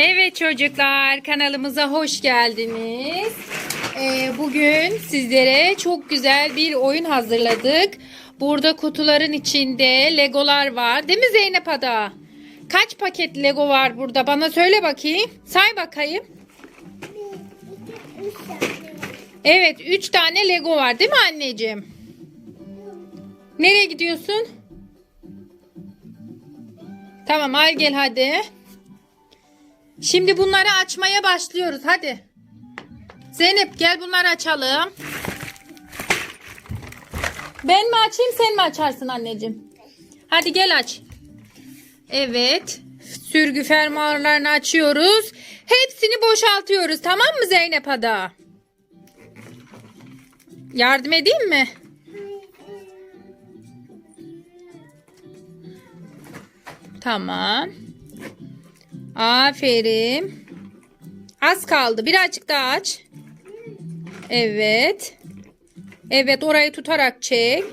Evet çocuklar kanalımıza hoş geldiniz. Ee, bugün sizlere çok güzel bir oyun hazırladık. Burada kutuların içinde legolar var. Değil mi Zeynep Ada? Kaç paket lego var burada? Bana söyle bakayım. Say bakayım. Evet 3 tane lego var değil mi anneciğim? Nereye gidiyorsun? Tamam al gel hadi. Şimdi bunları açmaya başlıyoruz. Hadi. Zeynep gel bunları açalım. Ben mi açayım sen mi açarsın anneciğim? Hadi gel aç. Evet. Sürgü fermuarlarını açıyoruz. Hepsini boşaltıyoruz. Tamam mı Zeynep Ada? Yardım edeyim mi? Tamam. Aferin. Az kaldı. Birazcık daha aç. Evet. Evet orayı tutarak çek.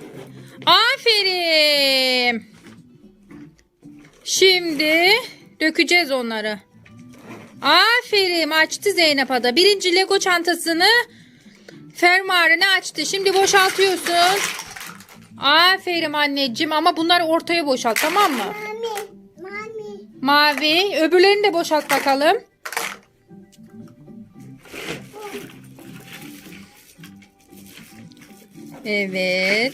Aferin. Şimdi dökeceğiz onları. Aferin açtı Zeynep Ada. Birinci Lego çantasını fermuarını açtı. Şimdi boşaltıyorsun. Aferin anneciğim ama bunları ortaya boşalt tamam mı? Mami. Mavi. Öbürlerini de boşalt bakalım. Evet.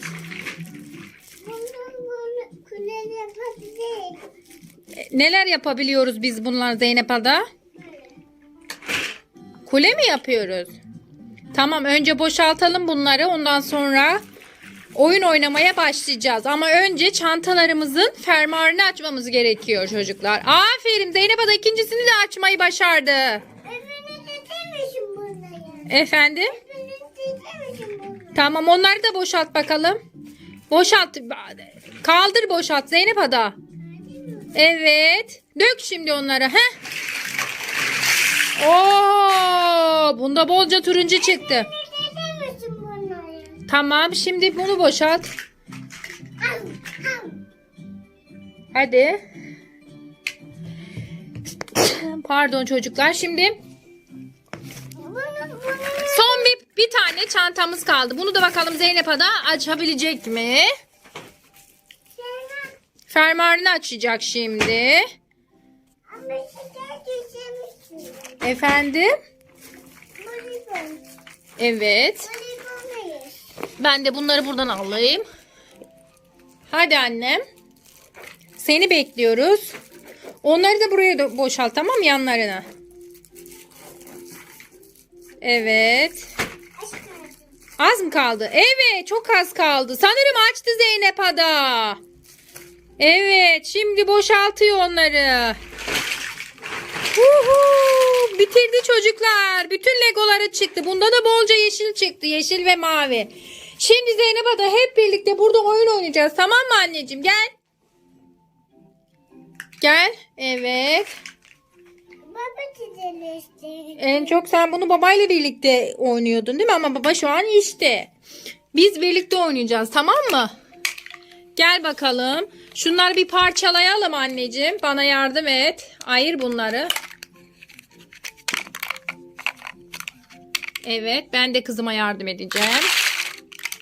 E, Neler yapabiliyoruz biz bunlar Zeynep Ada? Kule mi yapıyoruz? Tamam önce boşaltalım bunları ondan sonra oyun oynamaya başlayacağız. Ama önce çantalarımızın fermuarını açmamız gerekiyor çocuklar. Aferin Zeynep Ada ikincisini de açmayı başardı. Efendim. Tamam onları da boşalt bakalım. Boşalt. Kaldır boşalt Zeynep Ada. Evet. Dök şimdi onları. He? Oo, bunda bolca turuncu çıktı. Tamam şimdi bunu boşalt. Al, al. Hadi. Pardon çocuklar. Şimdi son bir, bir tane çantamız kaldı. Bunu da bakalım Zeynep Ada açabilecek mi? Fermuarını açacak şimdi. Efendim? Evet. Ben de bunları buradan alayım. Hadi annem. Seni bekliyoruz. Onları da buraya boşalt tamam mı yanlarına? Evet. Az mı kaldı? Evet çok az kaldı. Sanırım açtı Zeynep Ada. Evet şimdi boşaltıyor onları. Huhu, bitirdi çocuklar. Bütün legoları çıktı. Bunda da bolca yeşil çıktı. Yeşil ve mavi. Şimdi Zeynep Ada hep birlikte burada oyun oynayacağız. Tamam mı anneciğim? Gel. Gel. Evet. Baba çizemişti. En çok sen bunu babayla birlikte oynuyordun değil mi? Ama baba şu an işte. Biz birlikte oynayacağız tamam mı? Gel bakalım. Şunları bir parçalayalım anneciğim. Bana yardım et. Ayır bunları. Evet ben de kızıma yardım edeceğim.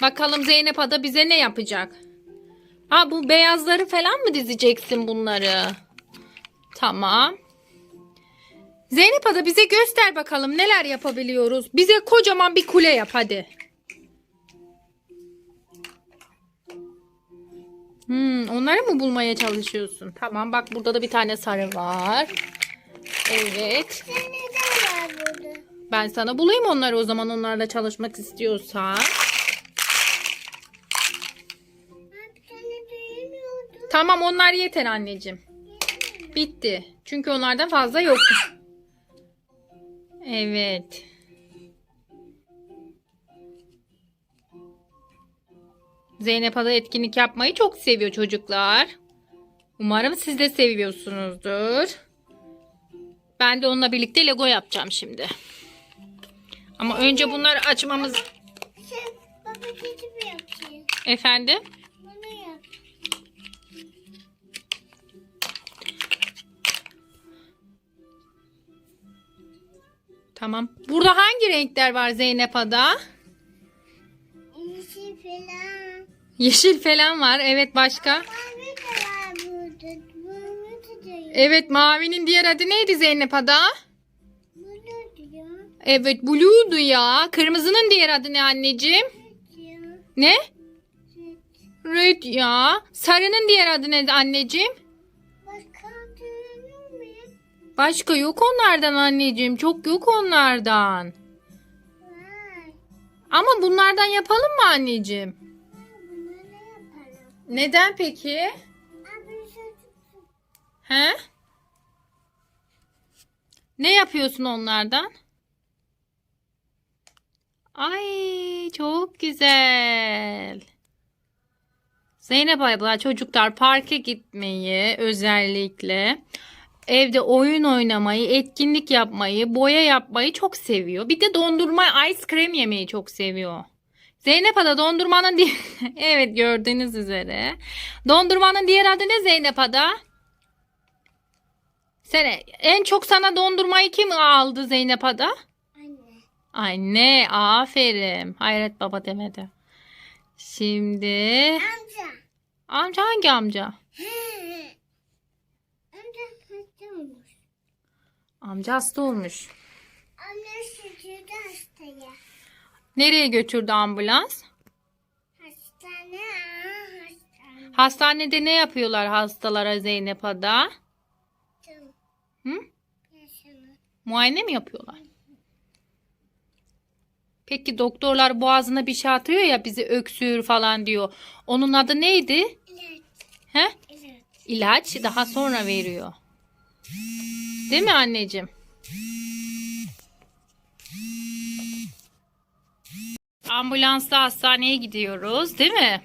Bakalım Zeynep Ada bize ne yapacak? Aa bu beyazları falan mı dizeceksin bunları? Tamam. Zeynep Ada bize göster bakalım neler yapabiliyoruz. Bize kocaman bir kule yap hadi. Hmm, onları mı bulmaya çalışıyorsun? Tamam bak burada da bir tane sarı var. Evet. Sen neden var burada? Ben sana bulayım onları o zaman onlarla çalışmak istiyorsan. Tamam onlar yeter anneciğim. Bitti. Çünkü onlardan fazla yok. Evet. Zeynep Ada etkinlik yapmayı çok seviyor çocuklar. Umarım siz de seviyorsunuzdur. Ben de onunla birlikte Lego yapacağım şimdi. Ama önce bunları açmamız... Sen baba çizim yapayım. Efendim? Bunu yap. Tamam. Burada hangi renkler var Zeynep Ada? Yeşil falan. Yeşil falan var. Evet başka? Mavi var burada. Diyor. Evet mavinin diğer adı neydi Zeynep Ada? Evet blue'du ya. Kırmızının diğer adı ne anneciğim? Ne? Red ya. Sarının diğer adı ne anneciğim? Başka yok onlardan anneciğim. Çok yok onlardan. Ama bunlardan yapalım mı anneciğim? Neden peki? He? Ne yapıyorsun onlardan? Ay çok güzel. Zeynep abla çocuklar parka gitmeyi özellikle evde oyun oynamayı, etkinlik yapmayı, boya yapmayı çok seviyor. Bir de dondurma, ice cream yemeyi çok seviyor. Zeynep Ada dondurmanın di- evet gördüğünüz üzere. Dondurmanın diğer adı ne Zeynep Ada? Sen en çok sana dondurmayı kim aldı Zeynep Ada? Anne. Aferin. Hayret baba demedi. Şimdi Amca. amca hangi amca? Amca hasta olmuş. Amca hasta olmuş. Anne sütüydü hastaya. Nereye götürdü ambulans? Hastane. Hastane. Hastanede ne yapıyorlar hastalara Zeynep Ada? Hı? Muayene mi yapıyorlar? Peki doktorlar boğazına bir şey atıyor ya bizi öksür falan diyor. Onun adı neydi? İlaç. He? İlaç. İlaç daha sonra veriyor. Değil mi anneciğim? Ambulansla hastaneye gidiyoruz, değil mi?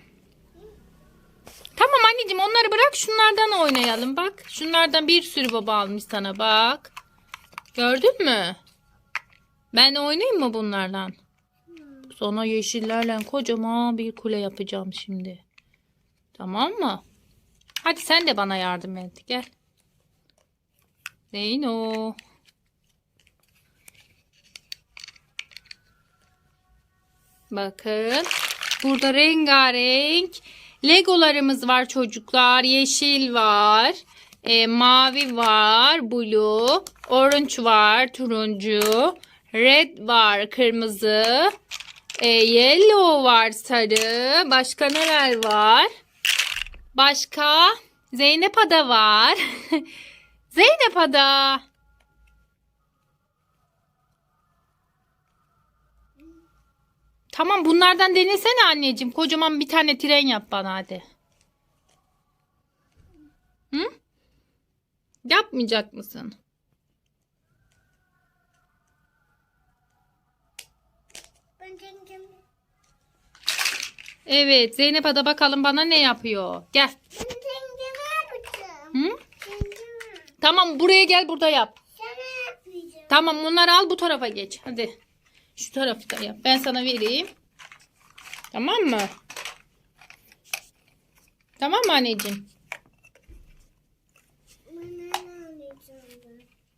Tamam anneciğim onları bırak şunlardan oynayalım. Bak şunlardan bir sürü baba almış sana bak. Gördün mü? Ben oynayayım mı bunlarla? Sonra yeşillerle kocaman bir kule yapacağım şimdi. Tamam mı? Hadi sen de bana yardım et. Gel. Zeyno. Bakın. Burada rengarenk legolarımız var çocuklar. Yeşil var. e, mavi var. Blue. Orange var. Turuncu. Red var. Kırmızı. E, yellow var. Sarı. Başka neler var? Başka? Zeynep Ada var. Zeynep Ada. Tamam bunlardan denesene anneciğim. Kocaman bir tane tren yap bana hadi. Hı? Yapmayacak mısın? Ben dengem. Evet Zeynep Ada bakalım bana ne yapıyor. Gel. Hı? Tamam buraya gel burada yap. Tamam onları al bu tarafa geç. Hadi. Şu tarafta yap. Ben sana vereyim. Tamam mı? Tamam mı anneciğim?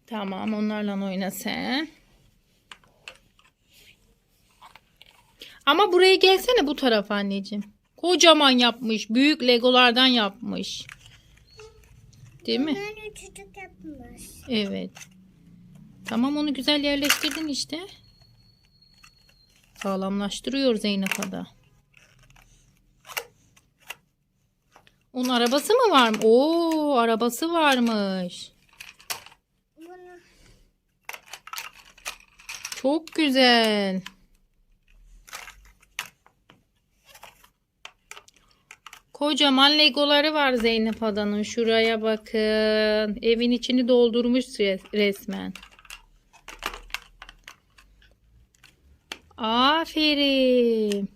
Tamam onlarla oyna sen. Ama buraya gelsene bu tarafa anneciğim. Kocaman yapmış. Büyük legolardan yapmış. Değil mi? Bunları çocuk yapmış. Evet. Tamam onu güzel yerleştirdin işte. Sağlamlaştırıyor Zeynep Ada. Onun arabası mı var mı? Oo, arabası varmış. Bunu Çok güzel. Kocaman legoları var Zeynep Ada'nın. Şuraya bakın. Evin içini doldurmuş res- resmen. Aferin.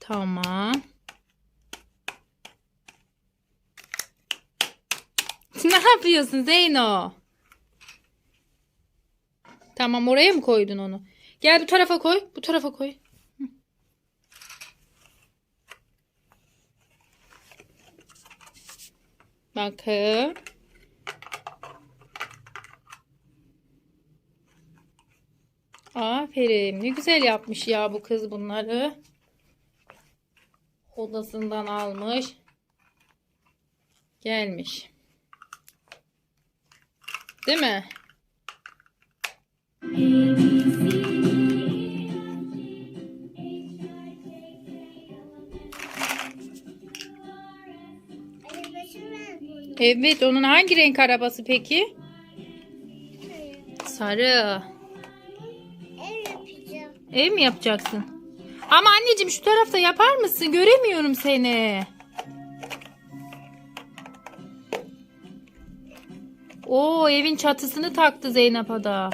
Tamam. ne yapıyorsun Zeyno? Tamam oraya mı koydun onu? Gel bu tarafa koy. Bu tarafa koy. Bakın. Aferin. Ne güzel yapmış ya bu kız bunları. Odasından almış. Gelmiş. Değil mi? Evet, onun hangi renk arabası peki? Sarı. Ev yapacağım. Ev mi yapacaksın? Ama anneciğim şu tarafta yapar mısın? Göremiyorum seni. Oo evin çatısını taktı Zeynep Ada.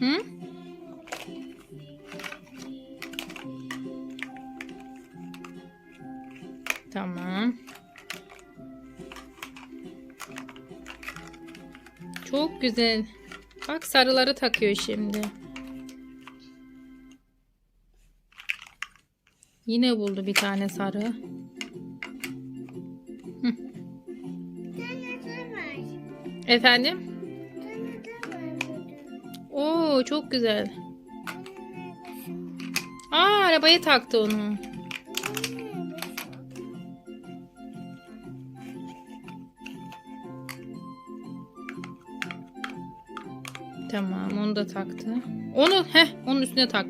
Hı? Tamam. Çok güzel. Bak sarıları takıyor şimdi. Yine buldu bir tane sarı. Efendim? Oo çok güzel. Aa arabaya taktı onu. Tamam onu da taktı. Onu heh onun üstüne tak.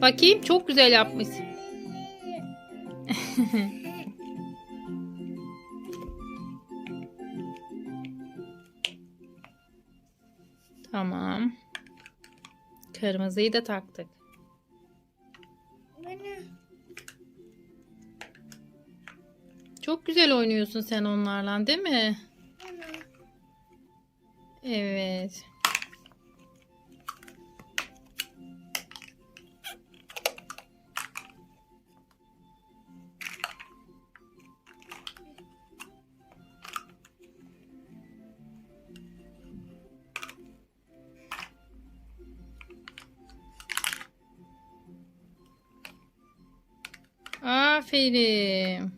Bakayım çok güzel yapmış. Tamam. Kırmızıyı da taktık. Bunu Çok güzel oynuyorsun sen onlarla değil mi? bunu. Evet. Aferin.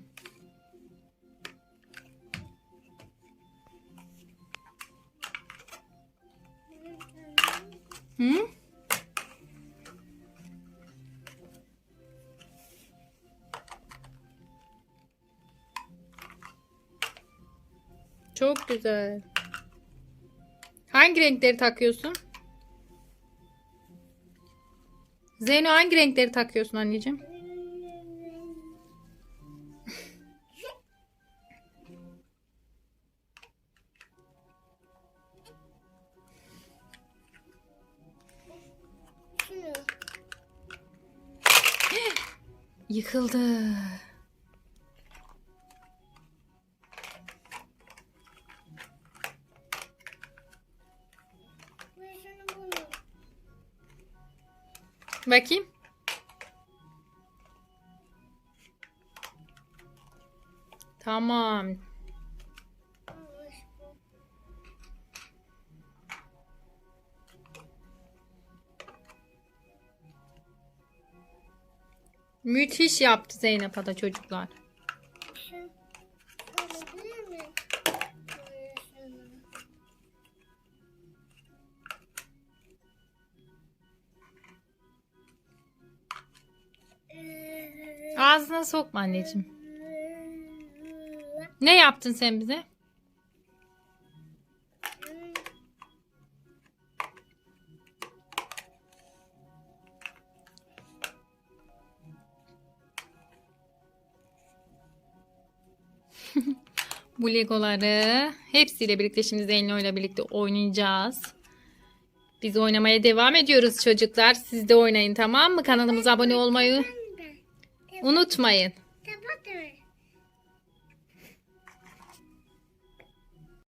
Hı? Çok güzel. Hangi renkleri takıyorsun? Zeyno hangi renkleri takıyorsun anneciğim? Yıkıldı. Bakayım. Tamam. Müthiş yaptı Zeynep Ada çocuklar. Ağzına sokma anneciğim. Ne yaptın sen bize? Bu legoları hepsiyle birlikte şimdi Zeyno ile birlikte oynayacağız. Biz oynamaya devam ediyoruz çocuklar. Siz de oynayın tamam mı? Kanalımıza abone olmayı unutmayın.